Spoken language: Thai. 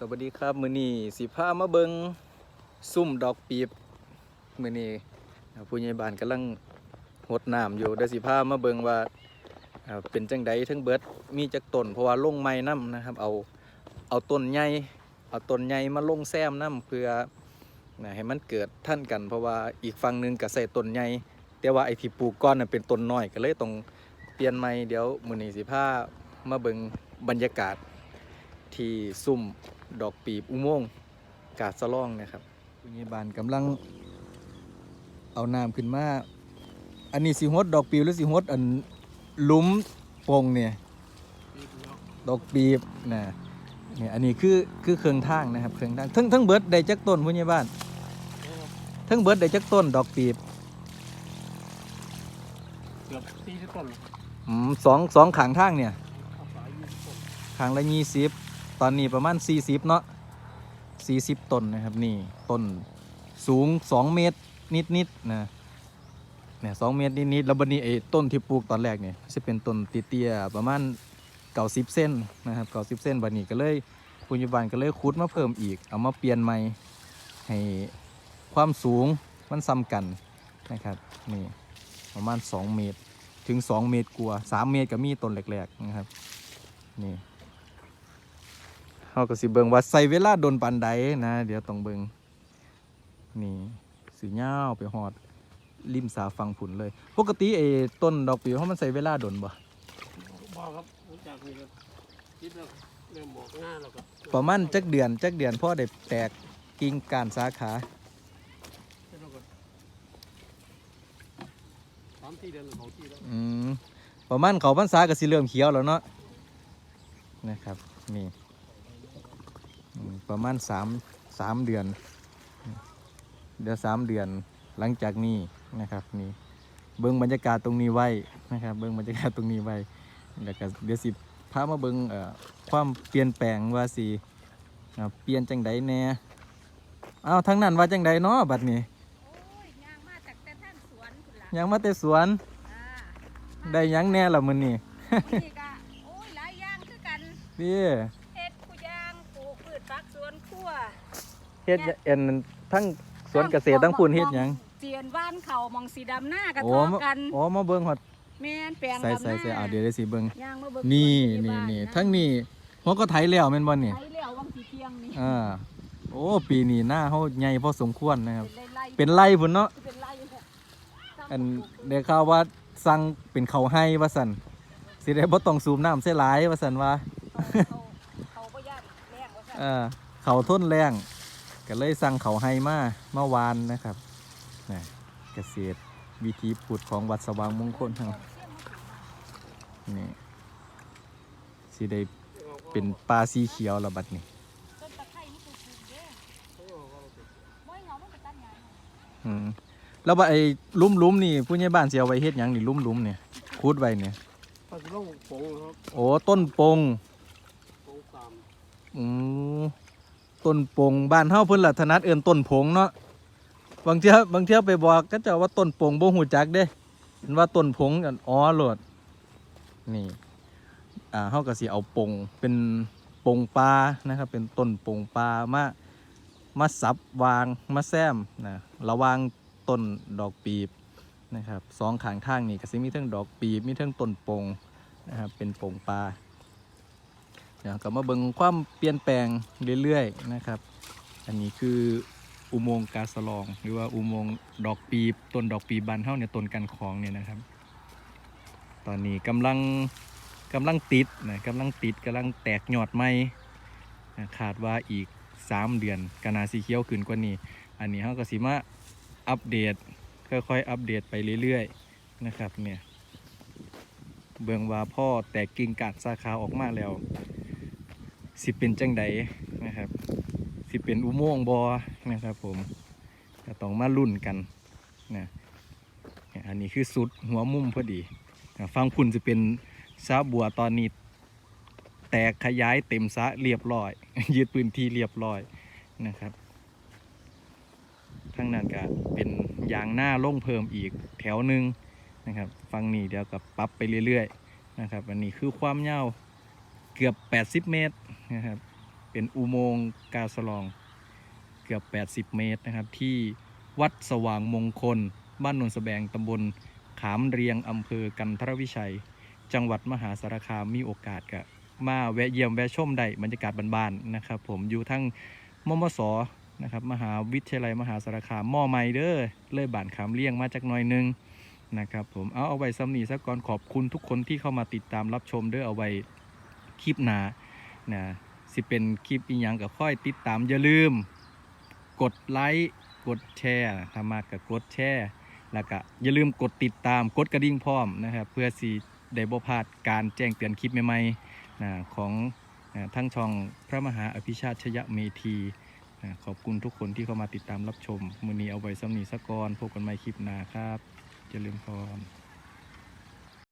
สวัสดีครับ มือนี้สิพามาเบิงซุ่มดอกปีบมือนี้อ่ผู้ใหญ่บ้านกำลังหดน้ำอยู่เดี๋ยวสิพามาเบิงว่าเป็นจังใดทั้งเบิดมีจักต้นเพราะว่าลงไม้น้ำนะครับ เอาเอาต้นใหญ่เอาต้นใหญ่มาลงแซมน้ำเพื่อนะให้มันเกิดท่านกัน เพราะว่าอีกฝั่งหนึ่งก็ใส่ต้นใหญ่แต่ว่าไอ้ที่ปลูกก้อนเป็นต้นน้อยก็เลยต้องเปลี่ยนใหม่เดี๋ยวมือนี้สิพามาเบิงบรรยากาศที่ซุ่ม ดอกปีบอุโมงค์กาดสะล่องนะครับผู้ใหญ่บ้านกำลังเอาน้ำขึ้นมา อันนี้สิฮดดอกปีบหรือสิฮดอันหลุมโปงเนี่ยดอกปีบนะเนี่ยอันนี้คือคือเครื่องทางนะครับเครื่องทางทั้งทั้งเบิดได้จักต้นผู้ใหญ่บ้านทั้งเบิดได้จักต้นดอกปีบเกือบสี่สิบต้นเลยครับอืมสองสองขางทางเนี่ยข้าวสายยี่สิบต้นขางละยี่สิบ ตอนนี้ประมาณสี่สิบเนาะสี่สิบต้นนะครับนี่ต้นสูงสองเมตรนิดๆนะเนี่ยสเมตรนิดๆแล้วบันนี้ไอ้ต้นที่ปลูกตอนแรกเนี่ยจะเป็นต้นเตี้ยประมาณเก้าสิบเส้นนะครับเก้าสิบเส้นบันนี้ก็เลยปุญญบันก็เลยขุดมาเพิ่มอีก เอามาเปลี่ยนใหม่ให้ความสูงมันซ้ำกันนะครับนี่ประมาณ 2 เมตรถึง 2 เมตรกว่า3 เมตรก็มีต้นแรกๆนะครับนี่ เขาก็สิเบิงว่าใส่เวลาโดนปันใดนะ เดี๋ยวต้องเบิงนี่สีเงาวไปหอดริมสาฟังผุนเลย ปกติไอ้ต้นดอกปิวเขามันใส่เวลาโดนบ่บอกครับหลังจากนี้ก็คิดแล้วเริ่มบอกง่ายแล้วก็ประมาณจักเดือนจักเดือนพ่อได้แตกกิ่งก้านสาขาแล้วก็สามสี่เดือนหรือสองที่แล้วอืมประมาณเขาพรรษาก็สิเริ่มเขียวแล้วเนาะนะครับนี่อืม ประมาณสามสามเดือน เดี๋ยวสามเดือนหลังจากนี้นะครับนี่เบิ้งบรรยากาศตรงนี้ไว้นะครับ เบิ้งบรรยากาศตรงนี้ไว้แล้วก็เดี๋ยวสิพามาเบิ้งเอ่อความเปลี่ยนแปลงว่าสิอ่าเปลี่ยนจังใดแหน่อ้าวทั้งนั้นว่าจังใดเนาะบัดนี้โอ้ยย่างมาจากแต่ท่านสวนคุณล่ะยังมาแต่สวนอ่าได้หยังแน่ละมื้อนี้นี่ก็โอ้ยหลายอย่างคือกันพี่เฮ็ดผู้ย่างปลูกพืชผักสวนครัว เฮ็ดเอ็นทั้งสวนเกษตรทั้งพูนเฮ็ดหยังเจียนบ้านเขามองสีดำหน้ากระโอ้ทอมากันโอ้มาเบิ่งฮอดแม่นแปลงใส่ดำหใส่น้าใส่อ่าเดี๋ยวได้สิเบิ่งย่างมาเบิ่งนี่สวนี่ที่บ้านี่ะทั้งนี้หัวก็ไถแล้วแม่นบ่นี่ไถแล้ววังสีเที่ยงนี่อ่าโอ้ปีนี้หน้าเฮาใหญ่พอสมควรนะครับไร่เป็นไร่พุ่นเนาะเป็นไร่ค่ะอันได้ข่าวว่าสั่งเป็นเขาวให้ว่าซั่นสิได้บ่ต้องสูบน้ำใส่หลายว่าซั่นว่าเขาเขาบ่ย่านแรงว่าซั่นเออเขาทนแรง ก็เลยสั่งเขาวให้มาเมื่อวานนะครับนะเกษตรวิธีผุดของวัดสว่างมงคลเฮานี่สิได้เป็นปลาสีเขียวแล้วบัดนี้ต้นตะไคร้นี่ปลูกๆเด้บ่ให้เหงามันก็ตัดใหญ่อืมแล้วว่าไอ้ลุ่มลุ่มๆนี่ผู้ใหญ่บ้านเสียไว้เฮ็ดหยังนี่ลุ่มลุ่มๆเนี่ยคูดไว้เนี่ยถ้าจะต้องผงนะครับโอ้ต้นปงผงสามอืม ต้นปงบ้านเฮาเพิ่นละถนัดเอิ้นต้นผงเนาะบางเที่ยบางเที่ยไปบอกก็จะว่าต้นปงบ่ฮู้จักเด้เห็นว่าต้นผงอันอ๋อโลดนี่อ่าเฮาก็สิเอาปงเป็นปงปลานะครับ เป็นต้นปงปลามามาสับวางมาแซมนะระวางต้นดอกปีบนะครับสองข้างทางนี่ก็สิมีทั้งดอกปีบมีทั้งต้นปงนะครับเป็นปงปลาี๋ยวกลับมาเบิ่งความเปลี่ยนแปลงเรื่อยๆนะครับ อันนี้คืออุโมงค์กาสลอง หรือว่าอุโมงค์ดอกปีบต้นดอกปีบานเท่าเนี่ยต้นกันคลองเนี่ยนะครับ ตอนนี้กำลังกำลังติดนะกำลังติดกำลังแตกยอดใหม่นะขาดว่าอีก 3 เดือนกนาสีเขียวขึ้นกว่านี้ อันนี้เขาก็สิมาอัปเดตค่อยๆอัปเดตไปเรื่อยๆนะครับเนี่ยเบิ่งว่าพ่อแตกกิ่งกาดสาขาออกมาแล้ว สิเป็นจังใดนะครับ สิเป็นอุโมงค์บอนะครับ ผมก็ต้องมาลุ่นกันนะเนี่ยอันนี้คือสุดหัวมุมพอดีฟังคุณจะเป็นสาบัวตอนนี้ แตกขยายเต็มสะเรียบร้อยยึดพื้นที่เรียบร้อยนะครับทั้งนั้นก็เป็นยางหน้าล่งเพิ่มอีกแถวหนึ่งนะครับฟังนี้เดี๋ยวกับปรับไปเรื่อยๆนะครับอันนี้คือความยาวเกือบ 80 เมตร นะครับเป็นอุโมงค์กาสลองเกือบ 80 เมตรนะครับ ที่วัดสว่างมงคล บ้านนนสแบงตำบลขามเรียงอำเภอกันทรวิชัย จังหวัดมหาสารคามมีโอกาสก็มาแวะเยี่ยมแวะชมได้บรรยากาศบ้านๆนะครับ ผมอยู่ทั้งมมสนะครับมหาวิทยาลัยมหาสารคามมอไมเดอร์เลยบ้านขามเรียงมาจากหน่อยหนึงนะครับผมเอาเอาไว้ซ้ำนีสักก่อนขอบคุณทุกคนที่เข้ามาติดตามรับชมเด้อเอาไว้คลิปหนา นะสิเป็นคลิปอีหยังก็ค่อยติดตามอย่าลืม กดไลค์กดแชร์ถ้ามากก็กดแชร์แล้วก็อย่าลืมกดติดตามกดกระดิ่งพร้อมนะครับเพื่อสีได้บ่พลาดการแจ้งเตือนคลิปใหม่ๆนะของนะทั้งช่องพระมหาอภิชาติชยเมธีนะขอบคุณทุกคนที่เข้ามาติดตามรับชมมือนี้เอาไว้ซ้ำนีสักอนพบกันใหม่คลิปหน้าครับอย่าลืมพร้อม